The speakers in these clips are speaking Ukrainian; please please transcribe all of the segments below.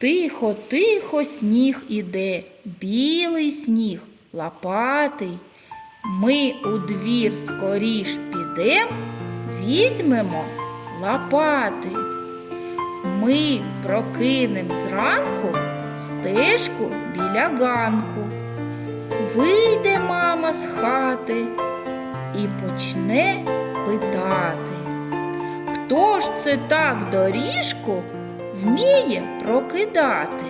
Тихо, тихо сніг іде, білий сніг, лопатий. Ми у двір скоріш підем, візьмемо лопати. Ми прокинем зранку стежку біля ганку. Вийде мама з хати і почне питати. Хто ж це так доріжку вміє прокидати?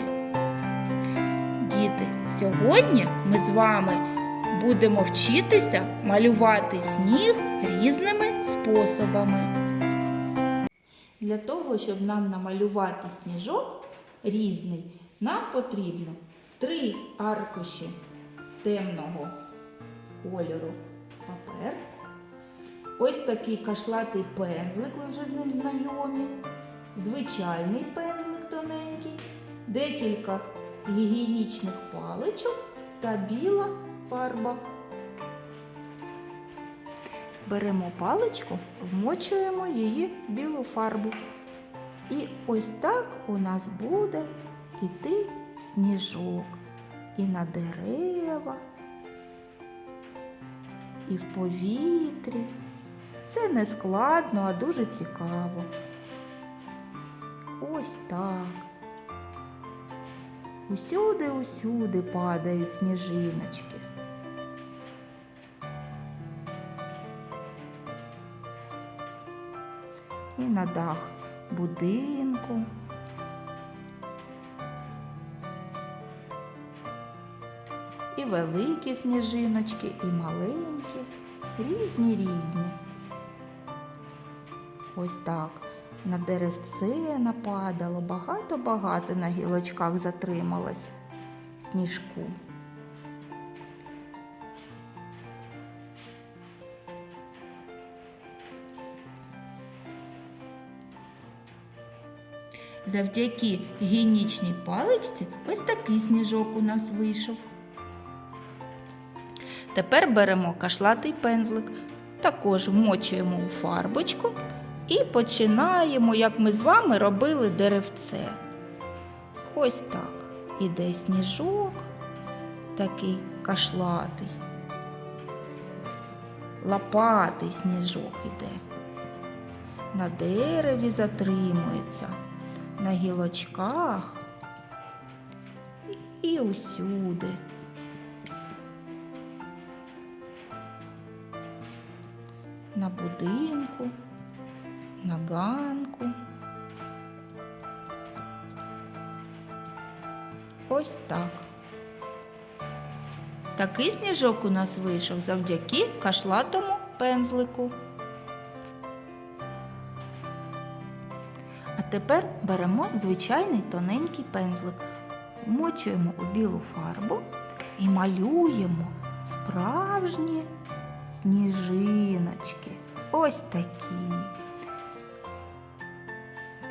Діти, сьогодні ми з вами будемо вчитися малювати сніг різними способами. Для того, щоб нам намалювати сніжок різний, нам потрібно три аркуші темного кольору папер. Ось такий кашлатий пензлик, ви вже з ним знайомі. Звичайний пензлик тоненький, декілька гігієнічних паличок та біла фарба. Беремо паличку, вмочуємо її в білу фарбу. І ось так у нас буде іти сніжок і на дерева, і в повітрі. Це не складно, а дуже цікаво. Ось так. Усюди, усюди падають сніжиночки. І на дах будинку. І великі сніжиночки, і маленькі, різні різні. Ось так. На деревце нападало, багато-багато на гілочках затрималось сніжку. Завдяки гігієнічній паличці ось такий сніжок у нас вийшов. Тепер беремо кашлатий пензлик, також вмочуємо у фарбочку і починаємо, як ми з вами робили деревце. Ось так. Іде сніжок, такий кашлатий. Лопатий сніжок іде. На дереві затримується, на гілочках і усюди. На будинку, на ганку. Ось так. Такий сніжок у нас вийшов завдяки кашлатому пензлику. А тепер беремо звичайний тоненький пензлик, вмочуємо у білу фарбу і малюємо справжні сніжиночки. Ось такі.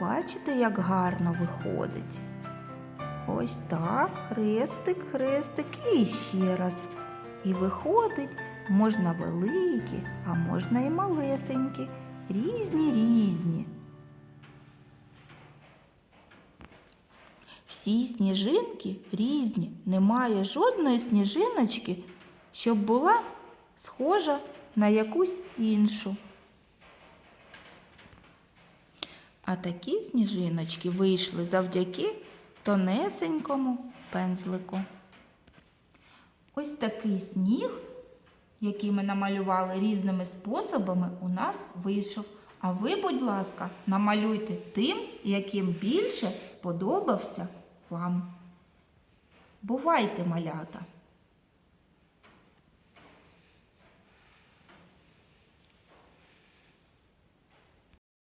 Бачите, як гарно виходить? Ось так, хрестик, хрестик і ще раз. І виходить, можна великі, а можна і малесенькі, різні різні. Всі сніжинки різні, немає жодної сніжиночки, щоб була схожа на якусь іншу. А такі сніжиночки вийшли завдяки тонесенькому пензлику. Ось такий сніг, який ми намалювали різними способами, у нас вийшов. А ви, будь ласка, намалюйте тим, яким більше сподобався вам. Бувайте, малята!